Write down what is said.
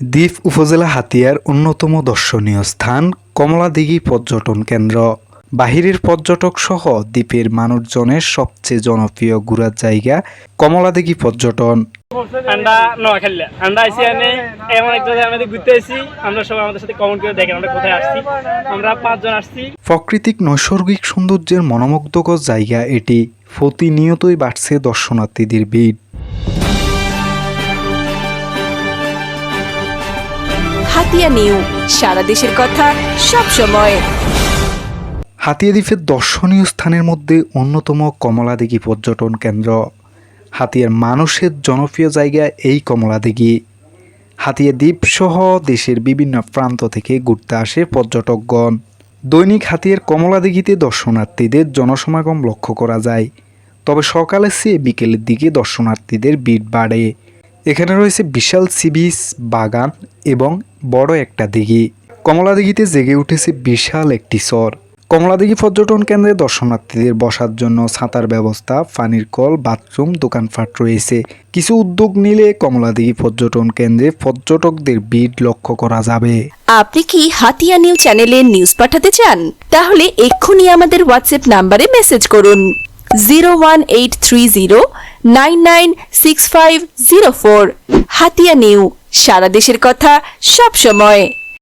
দ্বীপ উপজেলা হাতিয়ার অন্যতম দর্শনীয় স্থান কমলাদিঘি পর্যটন কেন্দ্র। বাহিরের পর্যটক সহ দ্বীপের মানুষজনের সবচেয়ে জনপ্রিয় ঘোরার জায়গা কমলাদিঘি পর্যটন। আমরা নোয়াখালী আমরা আইসি এনে এমন একটা জায়গায় ঘুরতে আসি আমরা সবাই আমাদের সাথে কমেন্ট করে দেখেন আমরা কোথায় আসছি। আমরা পাঁচজন আসছি। প্রাকৃতিক নৈসর্গিক সৌন্দর্যের মনোমুগ্ধকর জায়গা এটি। প্রতিনিয়তই বাড়ছে দর্শনার্থীদের ভিড়। হাতিয়া নিউ। সারা দেশের কথা সব সময়। হাতিয়া দ্বীপের দর্শনীয় স্থানের মধ্যে অন্যতম কমলাদিঘি পর্যটন কেন্দ্র। হাতিয়ার মানুষের জনপ্রিয় জায়গা এই কমলাদিঘি। হাতিয়া দ্বীপ সহ দেশের বিভিন্ন প্রান্ত থেকে ঘুরতে আসে পর্যটকগণ। দৈনিক হাতিয়ার কমলাদিঘিতে দর্শনার্থীদের জনসমাগম লক্ষ্য করা যায়। তবে সকালে সে বিকেলের দিকে দর্শনার্থীদের ভিড় বাড়ে। এখানে রয়েছে বিশাল সিবিস বাগান এবং বড় একটা দিঘি। কমলাদিঘিতে জেগে উঠেছে বিশাল একটি চর। কমলাদিঘি পর্যটন কেন্দ্রে দর্শনার্থীদের বসার জন্য ছাতার ব্যবস্থা, পানির কল, বাথরুম, দোকানপাট রয়েছে। কিছু উদ্যোগ নিলে কমলাদিঘি পর্যটন কেন্দ্রে পর্যটকদের ভিড় লক্ষ্য করা যাবে। আপনি কি হাতিয়া নিউ চ্যানেলে নিউজ পাঠাতে চান? তাহলে এক্ষুনি আমাদের হোয়াটসঅ্যাপ নাম্বারে মেসেজ করুন। Zero one eight three zero nine nine six five zero four. Hatiya new সারা দেশের কথা সব সময়